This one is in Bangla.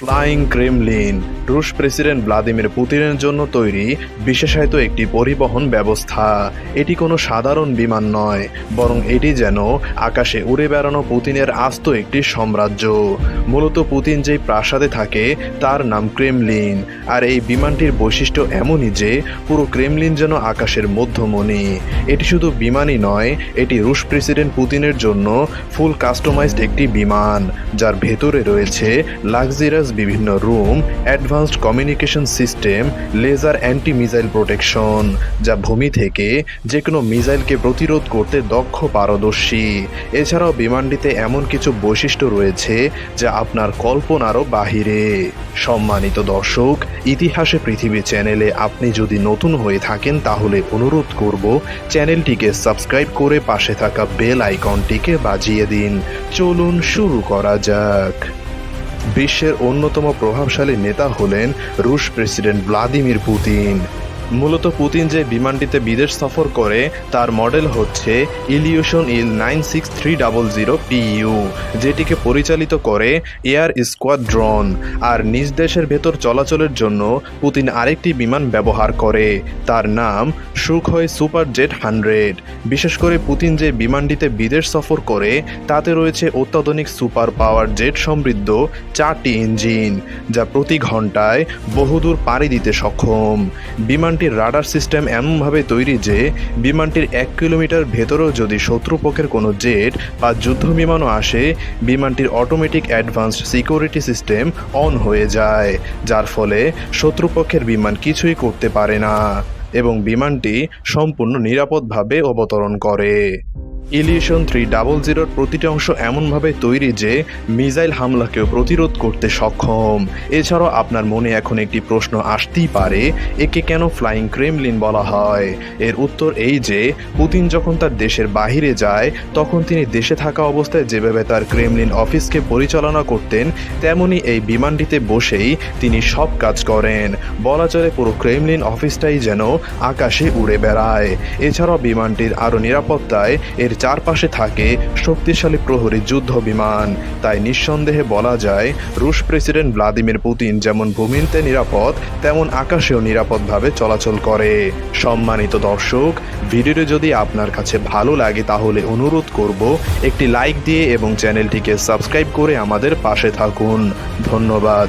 ফ্লাইং ক্রেমলিন রুশ প্রেসিডেন্ট ভ্লাদিমির পুতিনের জন্য তৈরি বিশেষায়িত একটি পরিবহন ব্যবস্থা। এটি কোনো সাধারণ বিমান নয়, বরং এটি যেন আকাশে উড়ে বেড়ানো পুতিনের আস্ত একটি সাম্রাজ্য। মূলত পুতিন যেই প্রাসাদে থাকে, তার নাম ক্রেমলিন। আর এই বিমানটির বৈশিষ্ট্য এমনই যে, পুরো ক্রেমলিন যেন আকাশের মধ্যমণি। এটি শুধু বিমানই নয়, এটি রুশ প্রেসিডেন্ট পুতিনের জন্য ফুল কাস্টমাইজড একটি বিমান, যার ভেতরে রয়েছে লাক্সারিয়াস বিভিন্ন room advanced communication system laser anti missile protection যা ভূমি থেকে যে কোনো মিসাইলকে প্রতিরোধ করতে দক্ষ পারদর্শী। এছাড়াও বিমানটিতে এমন কিছু বৈশিষ্ট্য রয়েছে যা আপনার কল্পনারও বাহিরে। সম্মানিত দর্শক, ইতিহাসে পৃথিবী চ্যানেলে আপনি যদি নতুন হয়ে থাকেন, তাহলে অনুরোধ করব চ্যানেলটিকে সাবস্ক্রাইব করে পাশে থাকা বেল আইকনটিকে বাজিয়ে দিন। চলুন শুরু করা যাক। বিশ্বের অন্যতম প্রভাবশালী নেতা হলেন রুশ প্রেসিডেন্ট ভ্লাদিমির পুতিন। মূলত পুতিন যে বিমানটিতে বিদেশ সফর করে, তার মডেল হচ্ছে Ilyushin Il nine six three double zero PU, যেটিকে পরিচালিত করে এয়ার স্কোয়াড্রন, আর নিজ দেশের ভেতর চলাচলের জন্য পুতিন আরেকটি বিমান ব্যবহার করে। তার নাম সুখয় সুপার জেট হান্ড্রেড। বিশেষ করে পুতিন যে বিমানটিতে বিদেশ সফর করে, তাতে রয়েছে অত্যাধুনিক সুপার পাওয়ার জেট সমৃদ্ধ চারটি ইঞ্জিন, যা প্রতি ঘন্টায় বহুদূর পাড়ি দিতে সক্ষম। বিমানটির রাডার সিস্টেম এমনভাবে তৈরি যে, বিমানটির এক কিলোমিটার ভেতরেও যদি শত্রুপক্ষের কোনো জেট বা যুদ্ধ বিমানও আসে, বিমানটির automatic advanced security system on হয়ে যায়, যার ফলে শত্রুপক্ষের বিমান কিছুই করতে পারে না। এবং বিমানটি সম্পূর্ণ নিরাপদভাবে অবতরণ করে। ইলিউশন থ্রি ডাবল জিরোর প্রতিটি অংশ এমনভাবে তৈরি যে মিসাইল হামলাকেও প্রতিরোধ করতে সক্ষম। এছাড়াও আপনার মনে এখন একটি প্রশ্ন আসতেই পারে, একে কেন ফ্লাইং ক্রেমলিন বলা হয়? এর উত্তর এই যে, পুতিন যখন তার দেশের বাহিরে যায়, তখন তিনি দেশে থাকা অবস্থায় যেভাবে তার ক্রেমলিন অফিসকে পরিচালনা করতেন, তেমনি এই বিমানটিতে বসেই তিনি সব কাজ করেন। বলা চলে পুরো ক্রেমলিন অফিসটাই যেন আকাশে উড়ে বেড়ায়। এছাড়াও বিমানটির আরও নিরাপত্তায় এর চারপাশে থাকে শক্তিশালী প্রহরী যুদ্ধ বিমান। তাই নিঃসন্দেহে বলা যায়, রুশ প্রেসিডেন্ট ভ্লাদিমির পুতিন যেমন ভূমিতে নিরাপদ, তেমন আকাশেও নিরাপদভাবে চলাচল করে। সম্মানিত দর্শক, ভিডিওটি যদি আপনার কাছে ভালো লাগে তাহলে অনুরোধ করব, একটি লাইক দিয়ে এবং চ্যানেলটিকে সাবস্ক্রাইব করে আমাদের পাশে থাকুন। ধন্যবাদ।